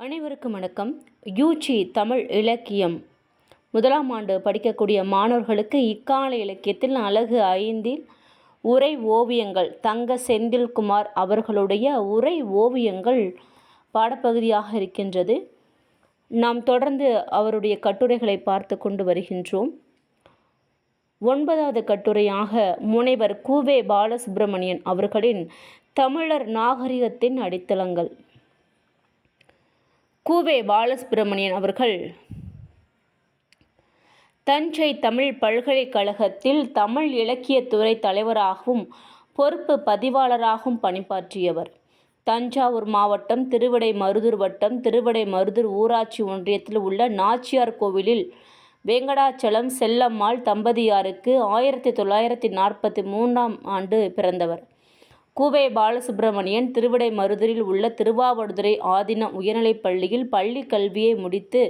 அனைவருக்கும் வணக்கம். யூஜி தமிழ் இலக்கியம். முதலாம் ஆண்டு படிக்கக்கூடிய மாணவர்களுக்கு இக்கால இலக்கியத்தில் அழகு ஐந்தில் உரை ஓவியங்கள் தங்க செந்தில்குமார் அவர்களுடைய உரை ஓவியங்கள் பாடப்பகுதியாக இருக்கின்றது. நாம் தொடர்ந்து அவருடைய கட்டுரைகளை பார்த்து கொண்டு வருகின்றோம். ஒன்பதாவது கட்டுரையாக முனைவர் கூவே பாலசுப்பிரமணியன் அவர்களின் தமிழர் நாகரிகத்தின் அடித்தளங்கள். கூவே பாலசுப்பிரமணியன் அவர்கள் தஞ்சை தமிழ் பல்கலைக்கழகத்தில் தமிழ் இலக்கியத்துறை தலைவராகவும் பொறுப்பு பதிவாளராகவும் பணிபாற்றியவர் தஞ்சாவூர் மாவட்டம் திருவிடை மருதூர் வட்டம் திருவிடை மருதூர் ஊராட்சி ஒன்றியத்தில் உள்ள நாச்சியார் கோவிலில் வெங்கடாச்சலம் செல்லம்மாள் தம்பதியாருக்கு ஆயிரத்தி தொள்ளாயிரத்தி நாற்பத்தி மூன்றாம் ஆண்டு பிறந்தவர். கூவே பாலசுப்பிரமணியன் திருவிடை மருதூரில் உள்ள திருவாவடுதுறை ஆதீன உயர்நிலைப் பள்ளியில் பள்ளி கல்வியை முடித்து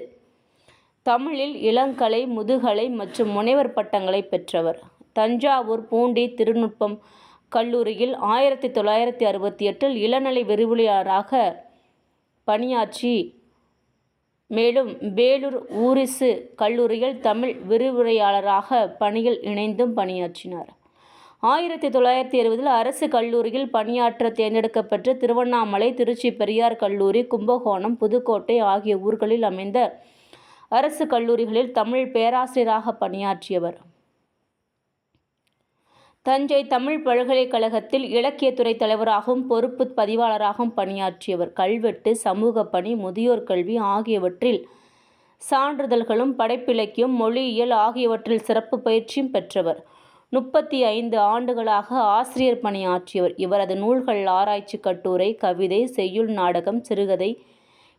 தமிழில் இளங்கலை முதுகலை மற்றும் முனைவர் பட்டங்களை பெற்றவர். தஞ்சாவூர் பூண்டி திருநுட்பம் கல்லூரியில் ஆயிரத்தி தொள்ளாயிரத்தி அறுபத்தி எட்டில் இளநிலை விரிவுரையாளராக பணியாற்றி மேலும் வேலூர் ஊரிசு கல்லூரியில் தமிழ் விரிவுரையாளராக பணியில் இணைந்தும் பணியாற்றினார். ஆயிரத்தி தொள்ளாயிரத்தி இருபதில் அரசு கல்லூரியில் பணியாற்ற தேர்ந்தெடுக்கப்பட்டு திருவண்ணாமலை திருச்சி பெரியார் கல்லூரி கும்பகோணம் புதுக்கோட்டை ஆகிய ஊர்களில் அமைந்த அரசு கல்லூரிகளில் தமிழ் பேராசிரியராக பணியாற்றியவர். தஞ்சை தமிழ் பல்கலைக்கழகத்தில் இலக்கியத்துறை தலைவராகவும் பொறுப்பு பதிவாளராகவும் பணியாற்றியவர். கல்வெட்டு சமூக பணி முதியோர் கல்வி ஆகியவற்றில் சான்றிதழ்களும் படைப்பிலக்கியம் மொழியியல் ஆகியவற்றில் சிறப்பு பயிற்சியும் பெற்றவர். முப்பத்தி ஐந்து ஆண்டுகளாக ஆசிரியர் பணியாற்றியவர். இவரது நூல்கள் ஆராய்ச்சி கட்டுரை கவிதை செய்யுள் நாடகம் சிறுகதை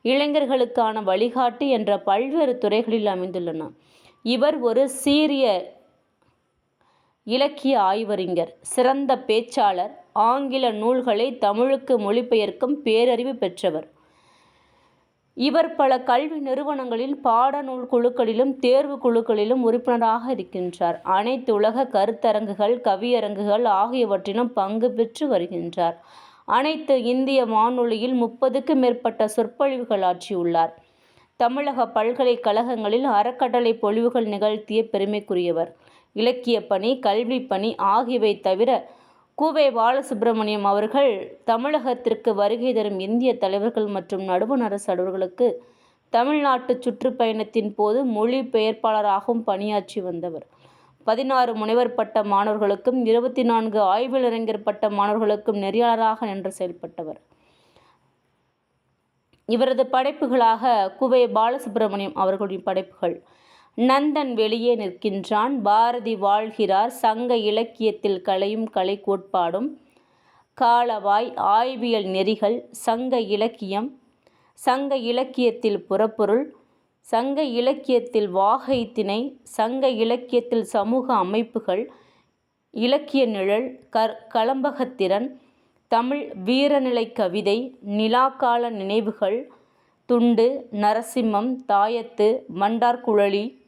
இளைஞர்களுக்கான வழிகாட்டி என்ற பல்வேறு துறைகளில் அமைந்துள்ளன. இவர் ஒரு சீரிய இலக்கிய ஆய்வறிஞர் சிறந்த பேச்சாளர் ஆங்கில நூல்களை தமிழுக்கு மொழிபெயர்க்கும் பேரறிவு பெற்றவர். இவர் பல கல்வி நிறுவனங்களில் பாடநூல் குழுக்களிலும் தேர்வு குழுக்களிலும் உறுப்பினராக இருக்கின்றார். அனைத்து உலக கருத்தரங்குகள் கவியரங்குகள் ஆகியவற்றிலும் பங்கு பெற்று வருகின்றார். அனைத்து இந்திய வானொலியில் முப்பதுக்கு மேற்பட்ட சொற்பொழிவுகள் ஆற்றியுள்ளார். தமிழக பல்கலைக்கழகங்களில் அறக்கட்டளை பொழிவுகள் நிகழ்த்திய பெருமைக்குரியவர். இலக்கிய பணி கல்வி பணி ஆகியவை தவிர கூவை பாலசுப்பிரமணியம் அவர்கள் தமிழகத்திற்கு வருகை தரும் இந்திய தலைவர்கள் மற்றும் நடுவண் அரசு தமிழ்நாட்டு சுற்றுப்பயணத்தின் போது மொழி பெயர்ப்பாளராகவும் பணியாற்றி வந்தவர். பதினாறு முனைவர் பட்ட மாணவர்களுக்கும் இருபத்தி நான்கு ஆய்விலறிஞர் பட்ட மாணவர்களுக்கும் நெறியாளராக நின்று செயல்பட்டவர். இவரது படைப்புகளாக குவை பாலசுப்பிரமணியம் அவர்களுடைய படைப்புகள். நந்தன் வெளியே நிற்கின்றான். பாரதி வாழ்கிறார். சங்க இலக்கியத்தில் கலையும் கலை கோட்பாடும். காலவாய் ஆய்வியல் நெறிகள் சங்க இலக்கியம். சங்க இலக்கியத்தில் புறப்பொருள். சங்க இலக்கியத்தில் வாகை திணை. சங்க இலக்கியத்தில் சமூக அமைப்புகள். இலக்கிய நிழல் கர் கலம்பகத்திறன். தமிழ் வீரநிலை கவிதை நிலாக்கால நினைவுகள். துண்டு நரசிம்மம் தாயத்து மண்டார்குழலி.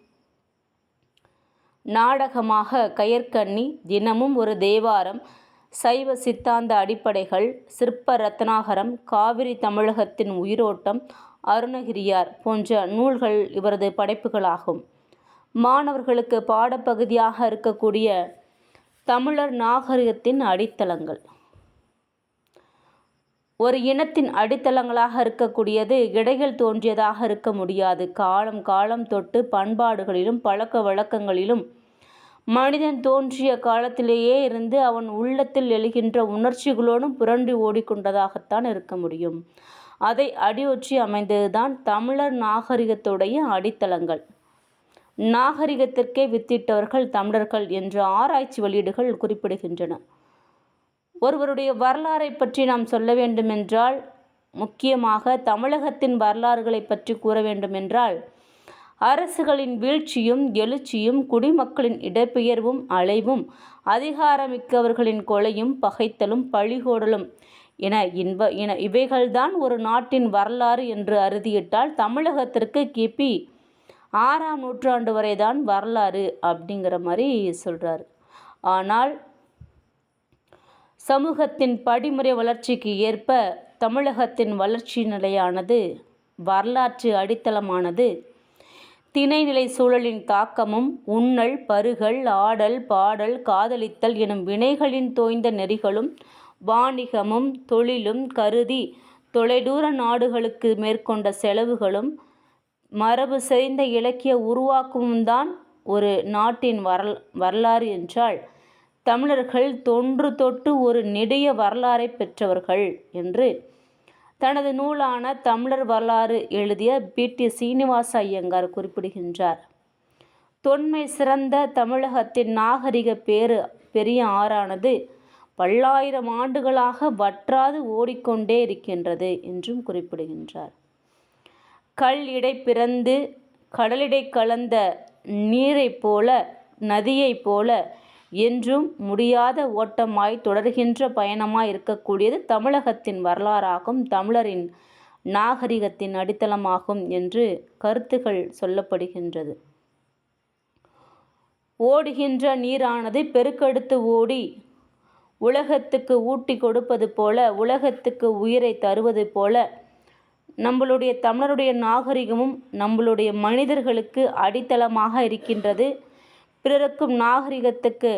நாடகமாக கயற்கண்ணி தினமும் ஒரு தேவாரம் சைவ சித்தாந்த அடிப்படைகள் சிற்ப ரத்னாகரம் காவிரி தமிழகத்தின் உயிரோட்டம் அருணகிரியார் போன்ற நூல்கள் இவரது படைப்புகளாகும். மாணவர்களுக்கு பாடப்பகுதியாக இருக்கக்கூடிய தமிழர் நாகரிகத்தின் அடித்தளங்கள். ஒரு இனத்தின் அடித்தளங்களாக இருக்கக்கூடியது இடைகள் தோன்றியதாக இருக்க முடியாது. காலம் காலம் தொட்டு பண்பாடுகளிலும் பழக்க வழக்கங்களிலும் மனிதன் தோன்றிய காலத்திலேயே இருந்து அவன் உள்ளத்தில் எழுகின்ற உணர்ச்சிகளோடும் புரண்டு ஓடிக்கொண்டதாகத்தான் இருக்க முடியும். அதை அடியொற்றி அமைந்ததுதான் தமிழர் நாகரிகத்துடைய அடித்தளங்கள். நாகரிகத்திற்கே வித்திட்டவர்கள் தமிழர்கள் என்ற ஆராய்ச்சி வெளியீடுகள் குறிப்பிடுகின்றன. ஒருவருடைய வரலாறை பற்றி நாம் சொல்ல வேண்டுமென்றால் முக்கியமாக தமிழகத்தின் வரலாறுகளை பற்றி கூற வேண்டுமென்றால் அரசுகளின் வீழ்ச்சியும் எழுச்சியும் குடிமக்களின் இடப்பெயர்வும் அலைவும் அதிகாரமிக்கவர்களின் கொலையும் பகைத்தலும் பழிகோடலும் என இன்ப என இவைகள்தான் ஒரு நாட்டின் வரலாறு என்று அறுதியிட்டால் தமிழகத்திற்கு கிபி ஆறாம் நூற்றாண்டு வரைதான் வரலாறு அப்படிங்கிற மாதிரி சொல்கிறார் ஆனால் சமூகத்தின் படிமுறை வளர்ச்சிக்கு ஏற்ப தமிழகத்தின் வளர்ச்சி நிலையானது வரலாற்று அடித்தளமானது. திணைநிலை சூழலின் தாக்கமும் உண்ணல் பருகல் ஆடல் பாடல் காதலித்தல் எனும் வினைகளின் தோய்ந்த நெறிகளும் வாணிகமும் தொழிலும் கருதி தொலைதூர நாடுகளுக்கு மேற்கொண்ட செலவுகளும் மரபு செறிந்த இலக்கிய உருவாக்கமும்தான் ஒரு நாட்டின் வரல் வரலாறு என்றால் தமிழர்கள் தொன்று தொட்டு ஒரு நெடிய வரலாறை பெற்றவர்கள் என்று தனது நூலான தமிழர் வரலாறு எழுதிய பி. டி. சீனிவாச ஐயங்கார் குறிப்பிடுகின்றார். தொன்மை சிறந்த தமிழகத்தின் நாகரிக பேரு பெரிய ஆறானது பல்லாயிரம் ஆண்டுகளாக வற்றாது ஓடிக்கொண்டே இருக்கின்றது என்றும் குறிப்பிடுகின்றார். கல் இடை பிறந்து கடலிடை கலந்த நீரைப் போல நதியைப் போல என்றும் முடியாத ஓட்டமாய் தொடர்கின்ற பயணமாய் இருக்கக்கூடியது தமிழகத்தின் வரலாறாகும் தமிழரின் நாகரிகத்தின் அடித்தளமாகும் என்று கருத்துகள் சொல்லப்படுகின்றது. ஓடுகின்ற நீரானது பெருக்கெடுத்து ஓடி உலகத்துக்கு ஊட்டி கொடுப்பது போல உலகத்துக்கு உயிரை தருவது போல நம்மளுடைய தமிழருடைய நாகரிகமும் நம்மளுடைய மனிதர்களுக்கு அடித்தளமாக இருக்கின்றது. பிறருக்கும் நாகரிகத்துக்கு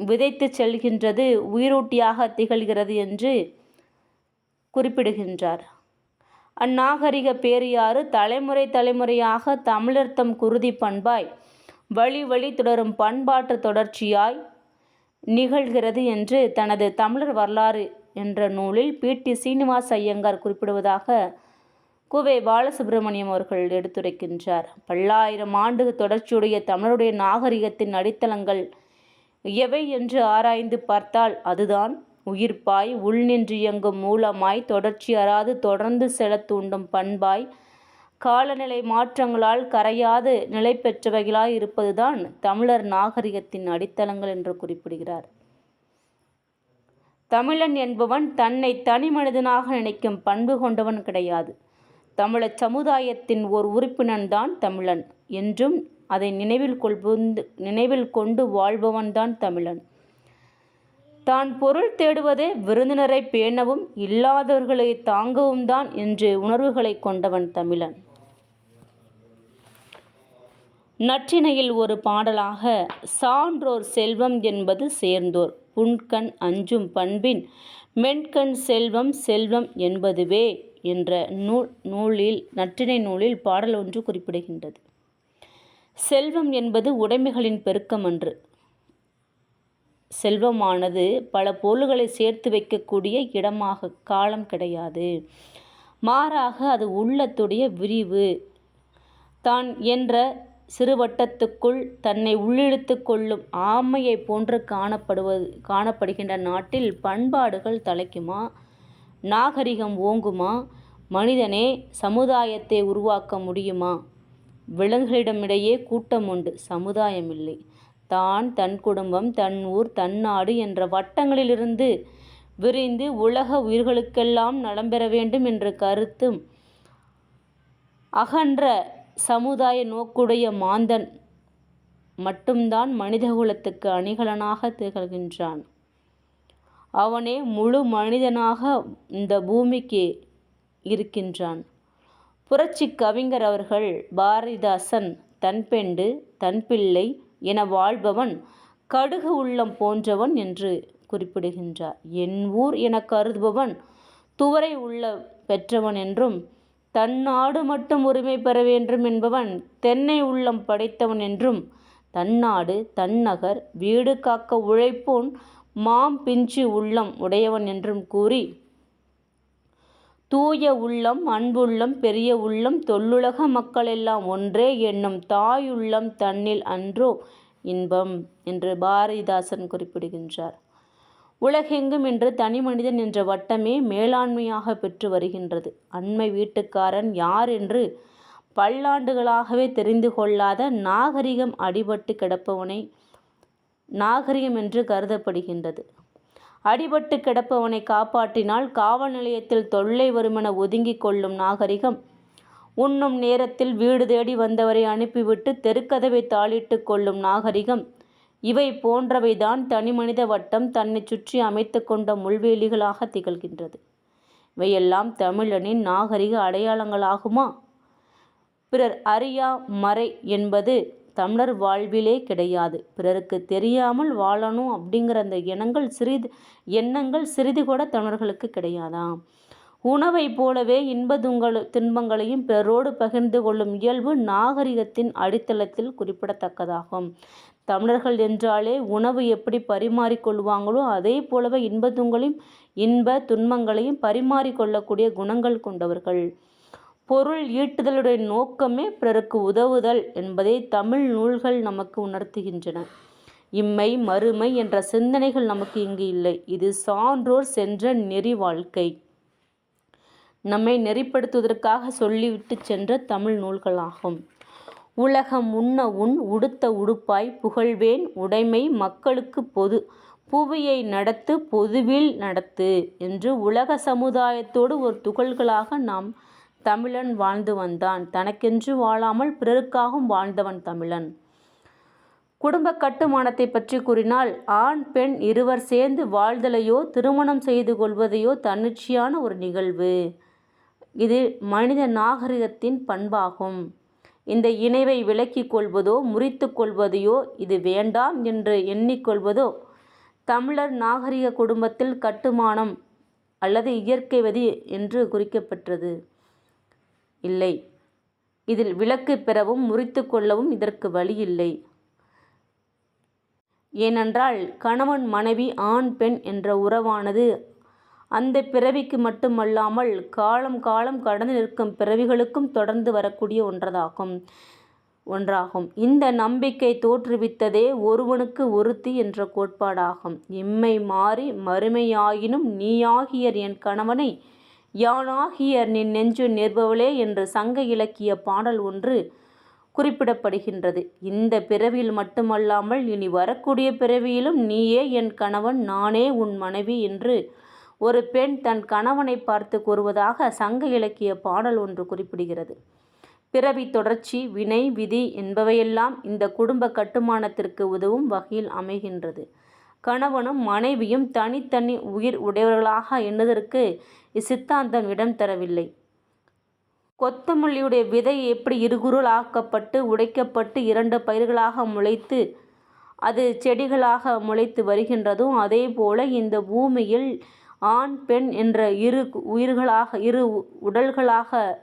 விதைத்து செல்கின்றது உயிரூட்டியாக திகழ்கிறது என்று குறிப்பிடுகின்றார். அந்நாகரிக பேரியாறு தலைமுறை தலைமுறையாக தமிழர்த்தம் குருதி பண்பாய் வழி வழி தொடரும் பண்பாட்டு தொடர்ச்சியாய் நிகழ்கிறது என்று தனது தமிழர் வரலாறு என்ற நூலில் பி. டி. சீனிவாச ஐயங்கார் குறிப்பிடுவதாக குவே பாலசுப்பிரமணியம் அவர்கள் எடுத்துரைக்கின்றார். பல்லாயிரம் ஆண்டு தொடர்ச்சியுடைய தமிழருடைய நாகரிகத்தின் அடித்தளங்கள் எவை என்று ஆராய்ந்து பார்த்தால் அதுதான். உயிர்ப்பாய் உள்நின்று இயங்கும் மூலமாய் தொடர்ச்சி அறாது தொடர்ந்து செல தூண்டும் பண்பாய் காலநிலை மாற்றங்களால் கரையாது நிலை பெற்றவைகளாய் இருப்பதுதான் தமிழர் நாகரிகத்தின் அடித்தளங்கள் என்று குறிப்பிடுகிறார். தமிழன் என்பவன் தன்னை தனி மனிதனாக நினைக்கும் பண்பு கொண்டவன் கிடையாது. தமிழச் சமுதாயத்தின் ஓர் உறுப்பினன்தான் தமிழன். என்றும் அதை நினைவில் கொள்புந்து நினைவில் கொண்டு வாழ்பவன்தான் தமிழன். தான் பொருள் தேடுவதே விருந்தினரை பேணவும் இல்லாதவர்களை தாங்கவும் தான் என்று உணர்வுகளை கொண்டவன் தமிழன். நற்றினையில் ஒரு பாடலாக சான்றோர் செல்வம் என்பது சேர்ந்தோர். புன்கண் அஞ்சும் பண்பின் மென்கண் செல்வம் செல்வம் என்பதுவே என்ற நூல் நூலில் நற்றினை நூலில் பாடல் ஒன்று குறிப்பிடுகின்றது. செல்வம் என்பது உடைமைகளின் பெருக்கம் அன்று. செல்வமானது பல பொருள்களை சேர்த்து வைக்கக்கூடிய இடமாக காலம் கிடையாது. மாறாக அது உள்ளத்துடைய விரிவு. தான் என்ற சிறுவட்டத்துக்குள் தன்னை உள்ளிழுத்து கொள்ளும் ஆமையை போன்று காணப்படுவது காணப்படுகின்ற நாட்டில் பண்பாடுகள் தலைக்குமா? நாகரிகம் ஓங்குமா? மனிதனே சமுதாயத்தை உருவாக்க முடியுமா? விலங்குகளிடமிடையே கூட்டம் உண்டு சமுதாயம் இல்லை தான் தன் குடும்பம் தன் ஊர் தன் நாடு என்ற வட்டங்களிலிருந்து விரிந்து உலக உயிர்களுக்கெல்லாம் நலம் பெற வேண்டும் என்ற கருத்தும் அகன்ற சமுதாய நோக்குடைய மாந்தன் மட்டும்தான் மனிதகுலத்துக்கு அணிகலனாக திகழ்கின்றான். அவனே முழு மனிதனாக இந்த பூமிக்கு இருக்கின்றான். புரட்சி கவிஞர் அவர்கள் பாரதிதாசன் தன் பெண்டு தன் பிள்ளை என வாழ்பவன் கடுகு உள்ளம் போன்றவன் என்று குறிப்பிடுகின்றார். என் ஊர் என கருதுபவன் துவரை உள்ள பெற்றவன் என்றும் தன் நாடு மட்டும் உரிமை பெற வேண்டும் என்பவன் தென்னை உள்ளம் படைத்தவன் என்றும் தன்னாடு தன்னகர் வீடு காக்க உழைப்போன் மாம் பிஞ்சு உள்ளம் உடையவன் என்றும் கூறி தூய உள்ளம் அன்புள்ளம் பெரிய உள்ளம் தொல்லுலக மக்களெல்லாம் ஒன்றே என்னும் தாயுள்ளம் தன்னில் அன்றோ இன்பம் என்று பாரதிதாசன் குறிப்பிடுகின்றார். உலகெங்கும் இன்று தனி மனிதன் என்ற வட்டமே மேலாண்மையாக பெற்று வருகின்றது. அண்மை வீட்டுக்காரன் யார் என்று பல்லாண்டுகளாகவே தெரிந்து கொள்ளாத நாகரிகம் அடிபட்டு கிடப்பவனை நாகரிகம் என்று கருதப்படுகின்றது. அடிபட்டு கிடப்பவனை காப்பாற்றினால் காவல் நிலையத்தில் தொல்லை வருமென ஒதுங்கிக் கொள்ளும் நாகரிகம் உண்ணும் நேரத்தில் வீடு தேடி வந்தவரை அனுப்பிவிட்டு தெருக்கதவை தாளிட்டு கொள்ளும் நாகரிகம் இவை போன்றவைதான் தனிமனித வட்டம் தன்னை சுற்றி அமைத்து கொண்ட முள்வேலிகளாக திகழ்கின்றது. இவையெல்லாம் தமிழனின் நாகரிக அடையாளங்களாகுமா? பிறர் அறியா மறை என்பது தமிழர் வாழ்விலே கிடையாது. பிறருக்கு தெரியாமல் வாழணும் அப்படிங்கிற அந்த எண்ணங்கள் சிறிது எண்ணங்கள் சிறிது கூட தமிழர்களுக்கு கிடையாதாம். உணவைப் போலவே இன்பதுங்களு துன்பங்களையும் பிறரோடு பகிர்ந்து கொள்ளும் இயல்பு நாகரிகத்தின் அடித்தளத்தில் குறிப்பிடத்தக்கதாகும். தமிழர்கள் என்றாலே உணவு எப்படி பரிமாறிக்கொள்வாங்களோ அதே போலவே இன்பதுங்களையும் இன்ப துன்பங்களையும் பரிமாறிக்கொள்ளக்கூடிய குணங்கள் கொண்டவர்கள். பொருள் ஈட்டுதலுடைய நோக்கமே பிறருக்கு உதவுதல் என்பதை தமிழ் நூல்கள் நமக்கு உணர்த்துகின்றன. இம்மை மறுமை என்ற சிந்தனைகள் நமக்கு இங்கு இல்லை. இது சான்றோர் சென்ற நெறி வாழ்க்கை. நம்மை நெறிப்படுத்துவதற்காக சொல்லிவிட்டு சென்ற தமிழ் நூல்களாகும். உலகம் உண்ண உன் உடுத்த உடுப்பாய் புகழ்வேன் உடைமை மக்களுக்கு பொது புவியை நடத்து பொதுவில் நடத்து என்று உலக சமுதாயத்தோடு ஒரு துகள்களாக நாம் தமிழன் வாழ்ந்து வந்தான். தனக்கென்று வாழாமல் பிறருக்காகவும் வாழ்ந்தவன் தமிழன். குடும்ப கட்டுமானத்தை பற்றி கூறினால் ஆண் பெண் இருவர் சேர்ந்து வாழ்தலையோ திருமணம் செய்து கொள்வதையோ தன்னிச்சையான ஒரு நிகழ்வு. இது மனித நாகரிகத்தின் பண்பாகும். இந்த இணைவை விலக்கிக் கொள்வதோ முறித்து கொள்வதையோ இது வேண்டாம் என்று எண்ணிக்கொள்வதோ தமிழர் நாகரிக குடும்பத்தில் கட்டுமானம் அல்லது இயற்கை வதி என்று குறிக்கப்பெற்றது. இல்லை. இதில் விலக்கு பெறவும் முறித்து கொள்ளவும் இதற்கு வழி இல்லை. ஏனென்றால் கணவன் மனைவி ஆண் பெண் என்ற உறவானது அந்த பிறவிக்கு மட்டுமல்லாமல் காலம் காலம் கடந்து நிற்கும் பிறவிகளுக்கும் தொடர்ந்து வரக்கூடிய ஒன்றதாகும். ஒன்றாகும். இந்த நம்பிக்கை தோற்றுவித்ததே ஒருவனுக்கு ஒருத்தி என்ற கோட்பாடாகும். இம்மை மாறி மறுமையாயினும் நீயாகியர் என் கணவனை யானாகியர் நின் நெஞ்சு நேர்பவளே என்று சங்க இலக்கிய பாடல் ஒன்று குறிப்பிடப்படுகின்றது. இந்த பிறவியில் மட்டுமல்லாமல் இனி வரக்கூடிய பிறவியிலும் நீயே என் கணவன் நானே உன் மனைவி என்று ஒரு பெண் தன் கணவனை பார்த்து கூறுவதாக சங்க இலக்கிய பாடல் ஒன்று குறிப்பிடுகிறது. பிறவி தொடர்ச்சி வினை விதி என்பவையெல்லாம் இந்த குடும்ப கட்டுமானத்திற்கு உதவும் வகையில் அமைகின்றது. கணவனும் மனைவியும் தனித்தனி உயிர் உடையவர்களாக எண்ணுவதற்கு இச்சித்தாந்தம் இடம் தரவில்லை. கொத்தமல்லியுடைய விதை எப்படி இருகுருள் ஆக்கப்பட்டு உடைக்கப்பட்டு இரண்டு பயிர்களாக முளைத்து அது செடிகளாக முளைத்து வருகின்றதோ அதே போல இந்த பூமியில் ஆண் பெண் என்ற இரு உயிர்களாக இரு உடல்களாக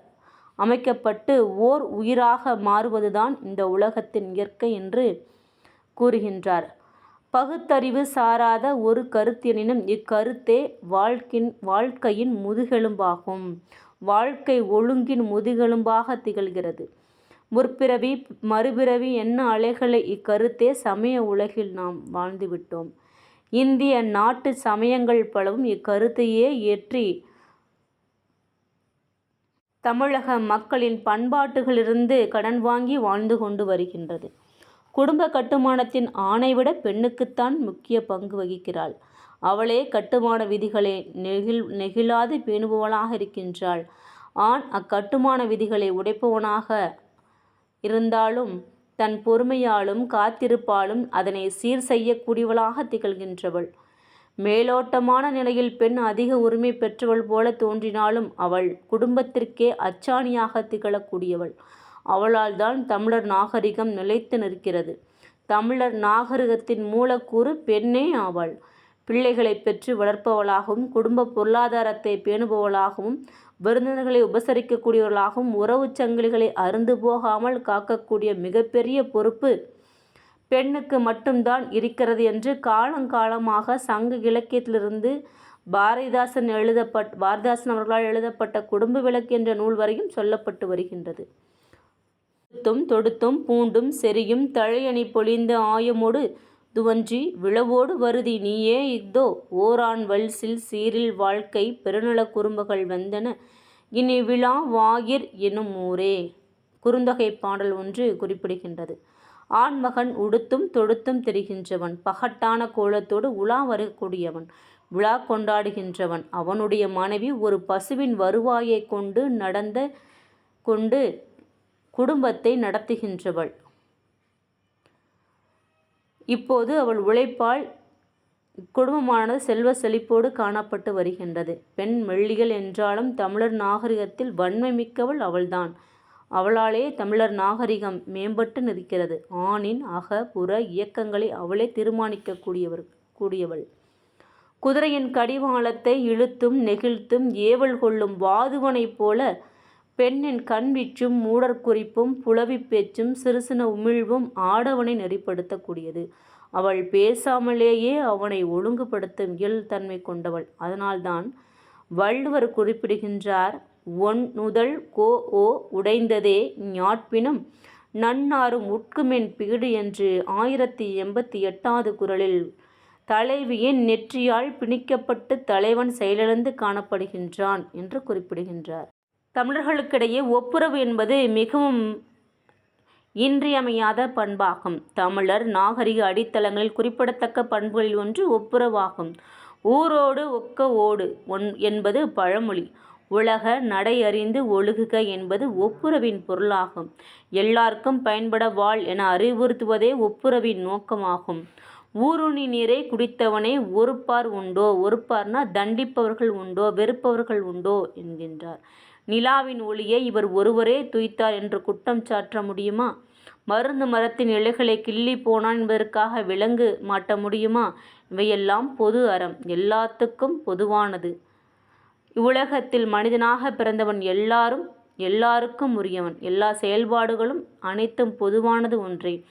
அமைக்கப்பட்டு ஓர் உயிராக மாறுவதுதான் இந்த உலகத்தின் இயற்கை என்று கூறுகின்றார். பகுத்தறிவு சாராத ஒரு கருத்தெனினும் இக்கருத்தே வாழ்க்கின் வாழ்க்கையின் முதுகெலும்பாகும். வாழ்க்கை ஒழுங்கின் முதுகெலும்பாக திகழ்கிறது. முற்பிறவி மறுபிறவி என்ன அலைகளை இக்கருத்தே சமய உலகில் நாம் வாழ்ந்துவிட்டோம். இந்திய நாட்டு சமயங்கள் பலவும் இக்கருத்தையே ஏற்றி தமிழக மக்களின் பண்பாட்டுகளிலிருந்து கடன் வாங்கி வாழ்ந்து கொண்டு வருகின்றது. குடும்ப கட்டுமானத்தின் ஆணை விட பெண்ணுக்குத்தான் முக்கிய பங்கு வகிக்கிறாள். அவளே கட்டுமான விதிகளை நெகிழ் நெகிழாது பேணுபவளாக இருக்கின்றாள். ஆண் அக்கட்டுமான விதிகளை உடைப்பவனாக இருந்தாலும் தன் பொறுமையாலும் காத்திருப்பாலும் அதனை சீர் செய்யக்கூடியவளாக திகழ்கின்றவள். மேலோட்டமான நிலையில் பெண் அதிக உரிமை பெற்றவள் போல தோன்றினாலும் அவள் குடும்பத்திற்கே அச்சாணியாக திகழக்கூடியவள். அவளால் தான் தமிழர் நாகரிகம் நிலைத்து நிற்கிறது. தமிழர் நாகரிகத்தின் மூலக்கூறு பெண்ணே ஆவாள். பிள்ளைகளை பெற்று வளர்ப்பவளாகவும் குடும்ப பொருளாதாரத்தை பேணுபவளாகவும் விருந்தினர்களை உபசரிக்கக்கூடியவர்களாகவும் உறவு சங்கிலிகளை அருந்து போகாமல் காக்கக்கூடிய மிகப்பெரிய பொறுப்பு பெண்ணுக்கு மட்டும்தான் இருக்கிறது என்று காலங்காலமாக சங்க இலக்கியத்திலிருந்து பாரதிதாசன் எழுதப்பட் பாரதிதாசன் அவர்களால் எழுதப்பட்ட குடும்ப விளக்கு என்ற நூல் வரையும் சொல்லப்பட்டு வருகின்றது. தொடுத்தும் தொடுத்தும் பூண்டும் செரியும் தழையணி பொழிந்த ஆயமோடு துவன்றி விழவோடு வருதி நீயே இஃதோ ஓரான் வல்சில் சீரில் வாழ்க்கை பெருநல குறும்புகள் வந்தன இனி விழா வாயிர் எனும் ஊரே குறுந்தொகை பாடல் ஒன்று குறிப்பிடுகின்றது. ஆண்மகன் உடுத்தும் தொடுத்தும் தெரிகின்றவன் பகட்டான கோலத்தோடு உலா வரக்கூடியவன் விழா கொண்டாடுகின்றவன் அவனுடைய மனைவி ஒரு பசுவின் வருவாயை கொண்டு நடந்த கொண்டு குடும்பத்தை நடத்துகின்றவள் இப்போது அவள் உழைப்பால் இக்குடும்பமானது செல்வ செழிப்போடு காணப்பட்டு வருகின்றது. பெண் மெல்லியள் என்றாலும் தமிழர் நாகரிகத்தில் வன்மை மிக்கவள் அவள்தான். அவளாலே தமிழர் நாகரிகம் மேம்பட்டு நிற்கிறது. ஆணின் அக, புற இயக்கங்களை அவளே தீர்மானிக்கக்கூடியவர் கூடியவள். குதிரையின் கடிவாளத்தை இழுத்தும் நெகிழ்த்தும் ஏவல் கொள்ளும் வாதுவனைப் போல பெண்ணின் கண்வீச்சும் மூடற் குறிப்பும் புலவிப் பேச்சும் சிறுசின உமிழ்வும் ஆடவனை நெறிப்படுத்தக்கூடியது அவள் பேசாமலேயே அவனை ஒழுங்குபடுத்தும் இயல் தன்மை கொண்டவள். அதனால்தான் வள்ளுவர் குறிப்பிடுகின்றார் ஒன்னுதல் கோ ஓ உடைந்ததே ஞாட்பினும் நன்னாரும் உட்குமென் பீடு என்று ஆயிரத்தி எண்பத்தி எட்டாவது குரலில் தலைவியின் நெற்றியால் பிணிக்கப்பட்டு தலைவன் செயலிழந்து காணப்படுகின்றான் என்று குறிப்பிடுகின்றார். தமிழர்களுக்கிடையே ஒப்புரவு என்பது மிகவும் இன்றியமையாத பண்பாகும். தமிழர் நாகரிக அடித்தளங்களில் குறிப்பிடத்தக்க பண்புகளில் ஒன்று ஒப்புரவாகும். ஊரோடு ஒக்க ஓடு ஒன் என்பது பழமொழி. உலக நடையறிந்து ஒழுகுக என்பது ஒப்புரவின் பொருளாகும். எல்லார்க்கும் பயன்பட வாழ் என அறிவுறுத்துவதே ஒப்புரவின் நோக்கமாகும். ஊருணி நீரை குடித்தவனே ஒருப்பார் உண்டோ ஒருப்பார்னா தண்டிப்பவர்கள் உண்டோ வெறுப்பவர்கள் உண்டோ என்கின்றார். நிலாவின் ஒளியை இவர் ஒருவரே துய்த்தார் என்று குற்றம் சாற்ற முடியுமா? மருந்து மரத்தின் இலைகளை கிள்ளிப் போனான் என்பதற்காக விலங்கு மாட்ட முடியுமா? இவையெல்லாம் பொது அறம். எல்லாத்துக்கும் பொதுவானது. இவ்வுலகத்தில் மனிதனாக பிறந்தவன் எல்லாரும் எல்லாருக்கும் உரியவன். எல்லா செயல்பாடுகளும் அனைத்தும் பொதுவானது ஒன்றே.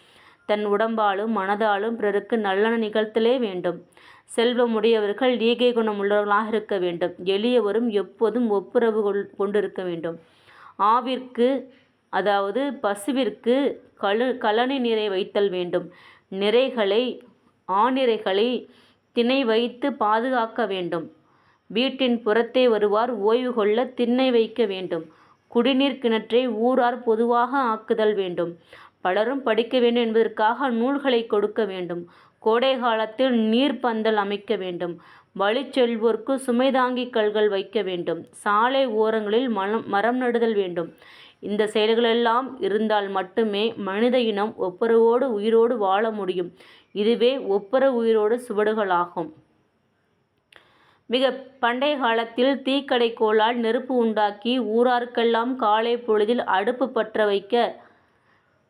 தன் உடம்பாலும் மனதாலும் பிறருக்கு நல்லன நிகழ்த்தலே வேண்டும். செல்வமுடையவர்கள் ஈகை குணம் உள்ளவர்களாக இருக்க வேண்டும். எளியவரும் எப்போதும் ஒப்புரவு கொண்டிருக்க வேண்டும். ஆவிற்கு அதாவது பசுவிற்கு கழு கழனி நிறை வைத்தல் வேண்டும். நிறைகளை ஆநிறைகளை திணை வைத்து பாதுகாக்க வேண்டும். வீட்டின் புறத்தே வருவார் ஓய்வு கொள்ள திண்ணை வைக்க வேண்டும். குடிநீர் கிணற்றை ஊரார் பொதுவாக ஆக்குதல் வேண்டும். பலரும் படிக்க வேண்டும் என்பதற்காக நூல்களைக் கொடுக்க வேண்டும். கோடை காலத்தில் நீர்ப்பந்தல் அமைக்க வேண்டும். வழி செல்வோர்க்கு சுமைதாங்கி கல்கள் வைக்க வேண்டும். சாலை ஓரங்களில் மரம் நடுதல் வேண்டும். இந்த செயல்களெல்லாம் இருந்தால் மட்டுமே மனித இனம் ஒப்புரவோடு உயிரோடு வாழ முடியும். இதுவே ஒப்புரவு உயிரோடு சுவடுகளாகும். மிக பண்டைய காலத்தில் தீக்கடைக்கோலால் நெருப்பு உண்டாக்கி ஊரார்க்கெல்லாம் காலை பொழுதில் அடுப்பு பற்ற வைக்க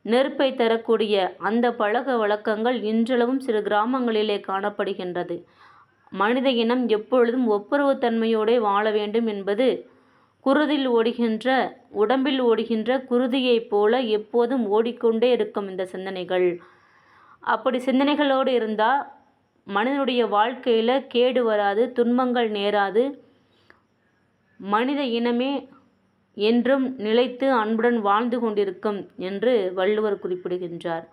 நெருப்பை தரக்கூடிய அந்த பழக்க வழக்கங்கள் இன்றளவும் சில கிராமங்களிலே காணப்படுகின்றது. மனித இனம் எப்பொழுதும் ஒப்புரவுத் தன்மையோடே வாழ வேண்டும் என்பது குருதியில் ஓடுகின்ற உடம்பில் ஓடுகின்ற குருதியைப் போல எப்போதும் ஓடிக்கொண்டே இருக்கும் இந்த சிந்தனைகள். அப்படி சிந்தனைகளோடு இருந்தால் மனிதனுடைய வாழ்க்கையில் கேடு வராது துன்பங்கள் நேராது. மனித இனமே என்றும் நிலைத்து அன்புடன் வாழ்ந்து கொண்டிருக்கும் என்று வள்ளுவர் குறிப்பிடுகின்றார்.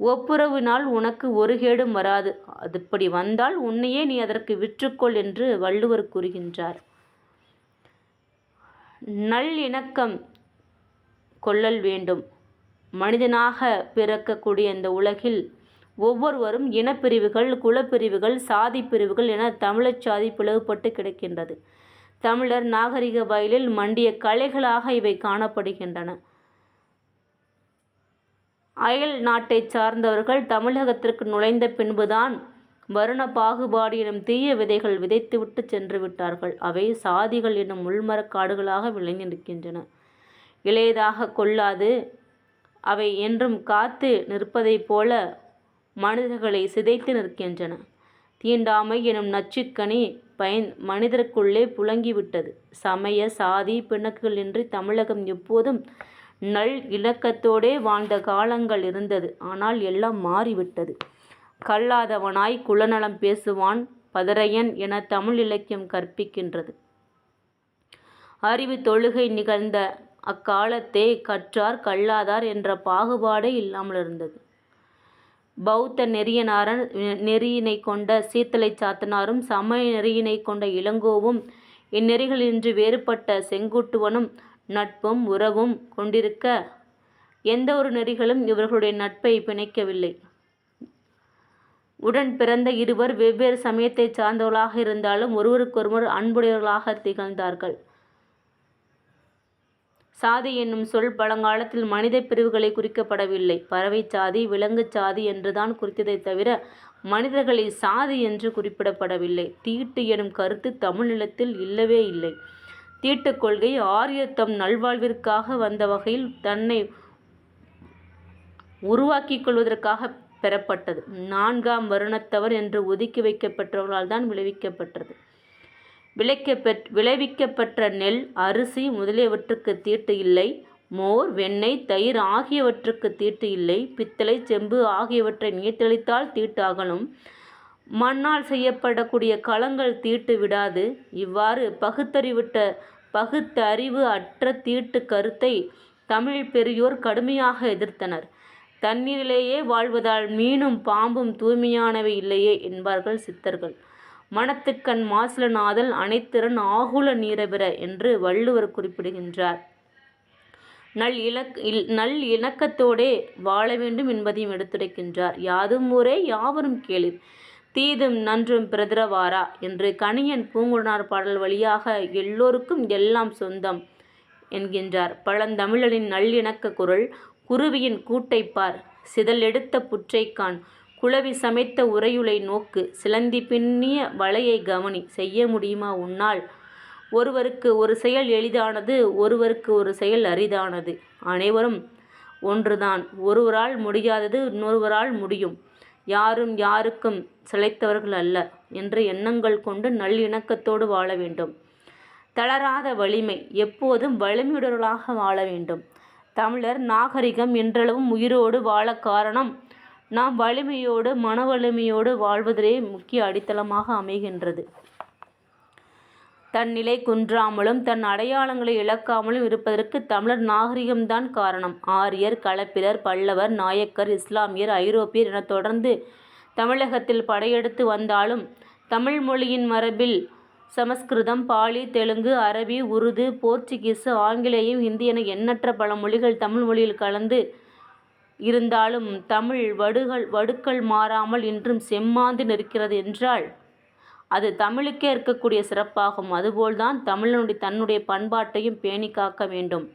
ஒப்புரவினால் உனக்கு ஒரு கேடும் வராது. அதுப்படி வந்தால் உன்னையே நீ அதற்கு விற்றுக்கொள் என்று வள்ளுவர் கூறுகின்றார். நல் இணக்கம் கொள்ளல் வேண்டும். மனிதனாக பிறக்கக்கூடிய இந்த உலகில் ஒவ்வொருவரும் இனப்பிரிவுகள் குலப்பிரிவுகள் சாதிப் பிரிவுகள் என தமிழச் சாதி பிளவுபட்டுக் கிடக்கின்றது. தமிழர் நாகரிக வயலில் மண்டிய கலைகளாக இவை காணப்படுகின்றன. அயல் நாட்டை சார்ந்தவர்கள் தமிழகத்திற்கு நுழைந்த பின்புதான் வருண பாகுபாடு எனும் தீய விதைகள் விதைத்துவிட்டு சென்று விட்டார்கள். அவை சாதிகள் எனும் உள்மரக்காடுகளாக விளைந்திருக்கின்றன விளைந்து நிற்கின்றன. இளையதாகக் கொள்ளாது அவை என்றும் காத்து நிற்பதைப் போல மனிதர்களை சிதைத்து நிற்கின்றன. தீண்டாமை எனும் நச்சுக்கனி பயன் மனிதருக்குள்ளே புழங்கிவிட்டது சமய சாதி பிணக்குகளின்றி தமிழகம் எப்போதும் நல் இலக்கத்தோடே வாழ்ந்த காலங்கள் இருந்தது. ஆனால் எல்லாம் மாறிவிட்டது. கல்லாதவனாய் குலநலம் பேசுவான் பதரையன் என தமிழ் இலக்கியம் கற்பிக்கின்றது. அறிவு தொழுகை நிகழ்ந்த அக்காலத்தே கற்றார் கல்லாதார் என்ற பாகுபாடே இல்லாமல் இருந்தது பௌத்த நெறியினைக் கொண்ட சீத்தலைச் சாத்தனாரும் சமய நெறியினைக் கொண்ட இளங்கோவும் இந்நெறிகளின்றி வேறுபட்ட செங்குட்டுவனும் நட்பும் உறவும் கொண்டிருக்க எந்தவொரு நெறிகளும் இவர்களுடைய நட்பை பிணைக்கவில்லை. உடன் பிறந்த இருவர் வெவ்வேறு சமயத்தைச் சார்ந்தவர்களாக இருந்தாலும் ஒருவருக்கொருவர் அன்புடையவர்களாகத் திகழ்ந்தார்கள். சாதி என்னும் சொல் பழங்காலத்தில் மனித பிரிவுகளை குறிக்கப்படவில்லை. பறவை சாதி விலங்குச் சாதி என்றுதான் குறித்ததை தவிர மனிதர்களை சாதி என்று குறிப்பிடப்படவில்லை. தீட்டு எனும் கருத்து தமிழ்நிலத்தில் இல்லவே இல்லை. தீட்டுக் கொள்கை ஆரிய தம் நல்வாழ்விற்காக வந்த வகையில் தன்னை உருவாக்கிக் கொள்வதற்காக பெறப்பட்டது. நான்காம் வருணத்தவர் என்று ஒதுக்கி வைக்கப்பட்டவர்களால் தான் விளைவிக்கப்பட்டது. விளைக்கப்பெற் விளைவிக்கப்பெற்ற நெல் அரிசி முதலியவற்றுக்கு தீட்டு இல்லை. மோர் வெண்ணெய் தயிர் ஆகியவற்றுக்கு தீட்டு இல்லை. பித்தளை செம்பு ஆகியவற்றை நீட்டளித்தால் தீட்டு அகலும் மண்ணால் செய்யப்படக்கூடிய களங்கள் தீட்டு விடாது. இவ்வாறு பகுத்தறிவிட்ட பகுத்தறிவு அற்ற தீட்டு கருத்தை தமிழ் பெரியோர் கடுமையாக எதிர்த்தனர். தண்ணீரிலேயே வாழ்வதால் மீனும் பாம்பும் தூய்மையானவை இல்லையே என்பார்கள் சித்தர்கள். மனத்துக்கண் மாசிலனாதல் அனைத்திறன் ஆகுல நீரபிற என்று வள்ளுவர் குறிப்பிடுகின்றார். நல் இலக் நல் இணக்கத்தோடே வாழ வேண்டும் என்பதையும் எடுத்துரைக்கின்றார். யாதும் ஊரே யாவரும் கேளிர். தீதும் நன்றும் பிரதரவாரா என்று கணியன் பூங்குழனார் பாடல் வழியாக எல்லோருக்கும் எல்லாம் சொந்தம் என்கின்றார். பழந்தமிழனின் நல்லிணக்க குரல் குருவியின் கூட்டைப்பார் சிதல் எடுத்த புற்றைக்கான் குளவி சமைத்த உரையுளை நோக்கு சிலந்தி பின்னிய வலையை கவனி. செய்ய முடியுமா உன்னால்? ஒருவருக்கு ஒரு செயல் எளிதானது ஒருவருக்கு ஒரு செயல் அரிதானது. அனைவரும் ஒன்றுதான். ஒருவரால் முடியாதது இன்னொருவரால் முடியும். யாரும் யாருக்கும் சிலைத்தவர்கள் அல்ல என்ற எண்ணங்கள் கொண்டு நல்லிணக்கத்தோடு வாழ வேண்டும். தளராத வலிமை எப்போதும் வலிமையுடர்களாக வாழ வேண்டும். தமிழர் நாகரிகம் என்றளவும் உயிரோடு வாழ காரணம் நாம் வலிமையோடு மன வலிமையோடு வாழ்வதே முக்கிய அடித்தளமாக அமைகின்றது. தன் நிலை குன்றாமலும் தன் அடையாளங்களை இழக்காமலும் இருப்பதற்கு தமிழர் நாகரிகம்தான் காரணம். ஆரியர் களப்பிரர் பல்லவர் நாயக்கர் இஸ்லாமியர் ஐரோப்பியர் என தொடர்ந்து தமிழகத்தில் படையெடுத்து வந்தாலும் தமிழ் மொழியின் மரபில் சமஸ்கிருதம் பாலி தெலுங்கு அரபி உருது போர்ச்சுகீஸ் ஆங்கிலேயம் ஹிந்தி என எண்ணற்ற பல மொழிகள் தமிழ் மொழியில் கலந்து இருந்தாலும் தமிழ் வடுகள் வடுக்கள் மாறாமல் இன்றும் செம்மாந்து நிற்கிறது என்றால் அது தமிழுக்கே இருக்கக்கூடிய சிறப்பாகும். அதுபோல்தான் தமிழனுடைய தன்னுடைய பண்பாட்டையும் பேணி காக்க வேண்டும்.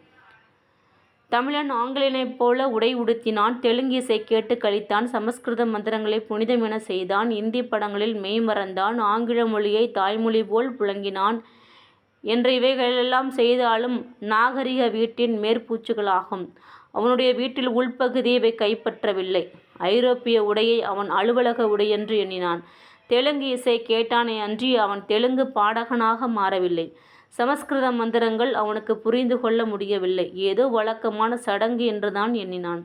தமிழன் ஆங்கிலனைப் போல உடை உடுத்தினான் தெலுங்கு இசை கேட்டு கழித்தான் சமஸ்கிருத மந்திரங்களை புனிதம் என செய்தான் இந்தி படங்களில் மெய்மறந்தான் ஆங்கில மொழியை தாய்மொழி போல் புழங்கினான் என்ற இவைகளெல்லாம் செய்தாலும் நாகரிக வீட்டின் மேற்பூச்சுகளாகும். அவனுடைய வீட்டில் உள்பகுதியை கைப்பற்றவில்லை. ஐரோப்பிய உடையை அவன் அலுவலக உடையென்று எண்ணினான். தெலுங்கு இசை கேட்டானே அன்றி அவன் தெலுங்கு பாடகனாக மாறவில்லை. சமஸ்கிருத மந்திரங்கள் அவனுக்கு புரிந்து கொள்ள முடியவில்லை. ஏதோ வழக்கமான சடங்கு என்றுதான் எண்ணினான்.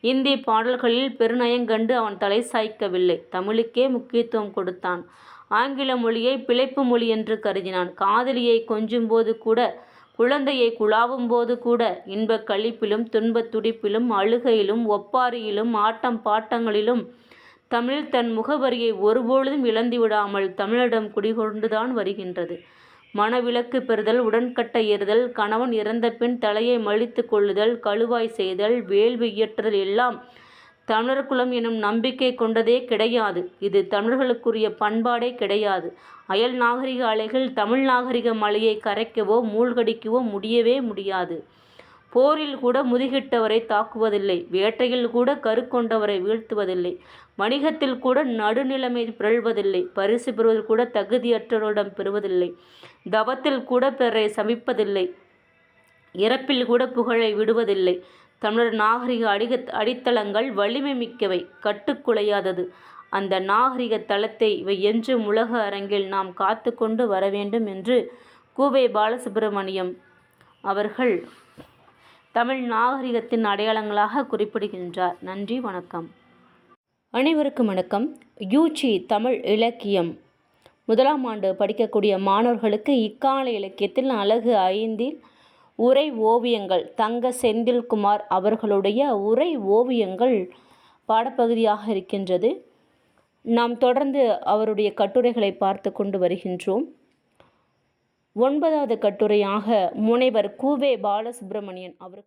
இந்தி பாடல்களில் பெருநயங்கண்டு அவன் தலை சாய்க்கவில்லை. தமிழுக்கே முக்கியத்துவம் கொடுத்தான். ஆங்கில மொழியை பிழைப்பு மொழி என்று கருதினான். காதலியை கொஞ்சும்போது கூட குழந்தையை குழாவும் போது கூட இன்பக் கழிப்பிலும் துன்பத் துடிப்பிலும் அழுகையிலும் ஒப்பாரியிலும் ஆட்டம் பாட்டங்களிலும் தமிழ் தன் முகவரியை ஒருபொழுதும் இழந்துவிடாமல் தமிழிடம் குடிகொண்டுதான் வருகின்றது. மனவிலக்கு பெறுதல் உடன்கட்டை ஏறுதல் கணவன் இறந்த பின் தலையை மழித்து கொள்ளுதல் கழுவாய் செய்தல் வேள்வி இயற்றுதல் எல்லாம் தமிழர் குலம் எனும் நம்பிக்கை கொண்டதே கிடையாது. இது தமிழர்களுக்குரிய பண்பாடே கிடையாது. அயல் நாகரிக அலைகள் தமிழ் நாகரிக மலையை கரைக்கவோ மூழ்கடிக்கவோ முடியவே முடியாது. போரில் கூட முதுகிட்டவரை தாக்குவதில்லை. வேட்டையில் கூட கருக்கொண்டவரை வீழ்த்துவதில்லை. வணிகத்தில் கூட நடுநிலைமை பிறழ்வதில்லை. பரிசு பெறுவதில் கூட தகுதியற்றவரிடம் பெறுவதில்லை. தவத்தில் கூட பிறரை சமிப்பதில்லை. இறப்பில் கூட புகழை விடுவதில்லை. தமிழர் நாகரிக அடிக அடித்தளங்கள் வலிமை மிக்கவை கட்டுக்குலையாதது. அந்த நாகரிக தளத்தை இவை என்றும் உலக அரங்கில் நாம் காத்து கொண்டு வர வேண்டும் என்று கூவை பாலசுப்பிரமணியம் அவர்கள் தமிழ் நாகரிகத்தின் அடையாளங்களாக குறிப்பிடுகின்றார். நன்றி வணக்கம். அனைவருக்கும் வணக்கம். யூஜி தமிழ் இலக்கியம். முதலாம் ஆண்டு படிக்கக்கூடிய மாணவர்களுக்கு இக்கால இலக்கியத்தில் அழகு ஐந்தில் உரை ஓவியங்கள். தங்க செந்தில்குமார் அவர்களுடைய உரை ஓவியங்கள் பாடப்பகுதியாக இருக்கின்றது. நாம் தொடர்ந்து அவருடைய கட்டுரைகளை பார்த்து கொண்டு வருகின்றோம். ஒன்பதாவது கட்டுரையாக முனைவர் கூவே பாலசுப்ரமணியன் அவர்கள்